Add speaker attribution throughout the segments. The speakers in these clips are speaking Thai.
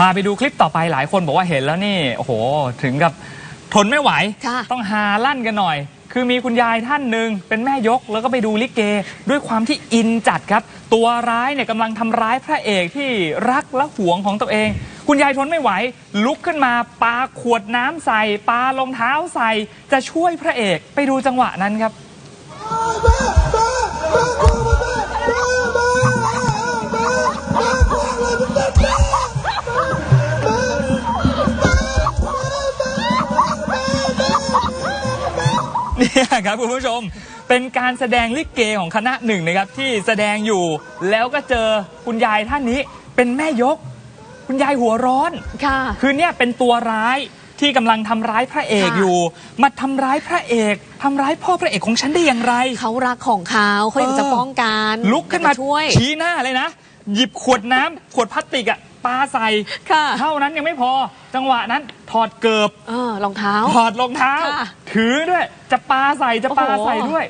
Speaker 1: พาไปดูคลิปต่อไปหลายคนบอกว่าเห็นแล้วนี่โอ้โห ถึงกับทนไม่ไหว
Speaker 2: ค่ะ
Speaker 1: ต้องหาลั่นกันหน่อย คือมีคุณยายท่านหนึ่งเป็นแม่ยกแล้วก็ไปดูลิเก ด้วยความที่อินจัดครับ ตัวร้ายเนี่ยกำลังทำร้ายพระเอกที่รักและหวงของตัวเอง คุณยายทนไม่ไหว ลุกขึ้นมาปาขวดน้ำใส่ปารองเท้าใส่ จะช่วยพระเอกไปดูจังหวะนั้นครับเครับคุณผู้ชม เป็นการแสดงลิเกของคณะหนึ่งนะครับที่แสดงอยู่ แล้วก็เจอคุณยายท่านนี้เป็นแม่ยก คุณยายหัวร้อน
Speaker 2: ค่ะ
Speaker 1: คือเนี่ยเป็นตัวร้ายที่กำลังทำร้ายพระเอก
Speaker 2: ค่ะ
Speaker 1: อยู่ มาทำร้ายพระเอกทำร้ายพ่อพระเอกของฉันได้อย่างไร
Speaker 2: เขารักของเขาเขาอยากจะ
Speaker 1: เออ
Speaker 2: ป้องกัน
Speaker 1: ลุกขึ้นมา
Speaker 2: อยจะช่วย
Speaker 1: ชี้หน้าเลยนะ หยิบขวดน้ำขวดพลาสติกอะ ปาใส่
Speaker 2: ค่ะ
Speaker 1: เท่านั้นยังไม่พอ จังหวะนั้นถอดเกิบ
Speaker 2: เออรองเท้า
Speaker 1: ถอดรองเท้า
Speaker 2: ค่ะ
Speaker 1: ถือด้วย จะปาใส่จะปา
Speaker 2: โอ้โห
Speaker 1: ใส่ด้วย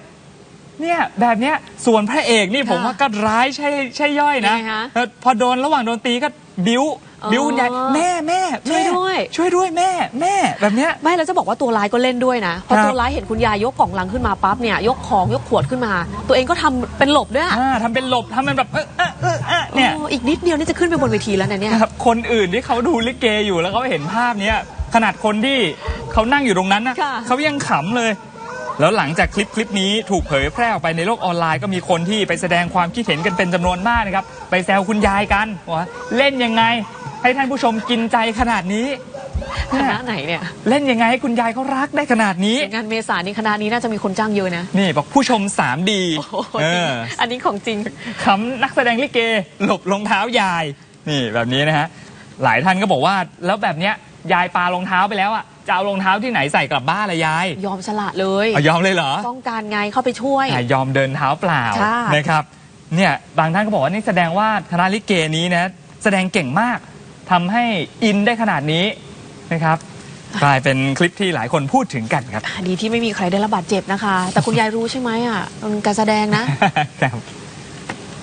Speaker 1: เนี่ย แบบเนี้ยส่วนพระเอกนี่ผม
Speaker 2: ค่ะ
Speaker 1: ว่าก็ร้ายใช่ใช่ย่อยนะ
Speaker 2: ยังไงคะ
Speaker 1: เออพอโดนระหว่างโดนตีก็บิ้ว
Speaker 2: อ๋อ
Speaker 1: บิ้วคุณยายแม่แม่
Speaker 2: ช่วย
Speaker 1: แม่
Speaker 2: ด้วย
Speaker 1: ช่วยด้วยแม่แม่แบบเนี้ย
Speaker 2: ไม่แล้วจะบอกว่าตัวร้ายก็เล่นด้วยนะพอ
Speaker 1: ครับ
Speaker 2: ตัวร้ายเห็นคุณยายยกกล่องลังขึ้นมาปั๊บเนี่ยยกของยกขวดขึ้นมา ตัวเองก็ทำเป็นหลบด้วยอะ
Speaker 1: อ่าทำเป็นหลบทำเป็นแบบเออเออเออเออ เนี่ย
Speaker 2: โอ้อีกนิดเดียวนี่จะขึ้นไปบนเวทีแล้วนะเนี่ย
Speaker 1: นะครับคนอื่นที่เขาดูลิเกอยู่แล้วเขาเห็นภาพเนี้ยขนาดคนที่เขานั่งอยู่ตรงนั้นนะ
Speaker 2: ค่ะ
Speaker 1: เขายังขำเลย แล้วหลังจากคลิปคลิปนี้ถูกเผยแพร่ออกไปในโลกออนไลน์ก็มีคนที่ไปแสดงความคิดเห็นกันเป็นจำนวนมากนะครับ ไปแซวคุณยายกันว่าเล่นยังไง ให้ท่านผู้ชมกินใจขนาดนี้
Speaker 2: คณะไหนเนี่ย
Speaker 1: เล่นยังไงให้คุณยายเขารักได้ขนาดนี้
Speaker 2: งานเมษานี้คณะนี้น่าจะมีคนจ้างเยอะนะ
Speaker 1: นี่บอกผู้ชม 3D
Speaker 2: โอ้โห
Speaker 1: เอ
Speaker 2: จริง
Speaker 1: อ
Speaker 2: อันนี้ของจริง
Speaker 1: ขำนักแสดงลิเก หลบรองเท้ายาย นี่แบบนี้นะฮะหลายท่านก็บอกว่าแล้วแบบเนี้ยยายปารองเท้าไปแล้วอะจะเอารองเท้าที่ไหนใส่กลับบ้านละยาย
Speaker 2: ยอมสละเลย
Speaker 1: เอายอมเลยเหรอ
Speaker 2: ต้องการไงเข้าไปช่วย
Speaker 1: อะยอมเดินเท้าเปล่า
Speaker 2: ค่ะ
Speaker 1: นะครับเนี่ยบางท่านก็บอกว่านี่แสดงว่าคณะลิเกนี้นะแสดงเก่งมากทำให้อินได้ขนาดนี้ นะครับ กลายเป็นคลิปที่หลายคนพูดถึงกันครับ
Speaker 2: ดีที่ไม่มีใครได้รับบาดเจ็บนะคะ แต่คุณยายรู้ใช่ไหมอะมันการแสดงนะ
Speaker 1: ครับ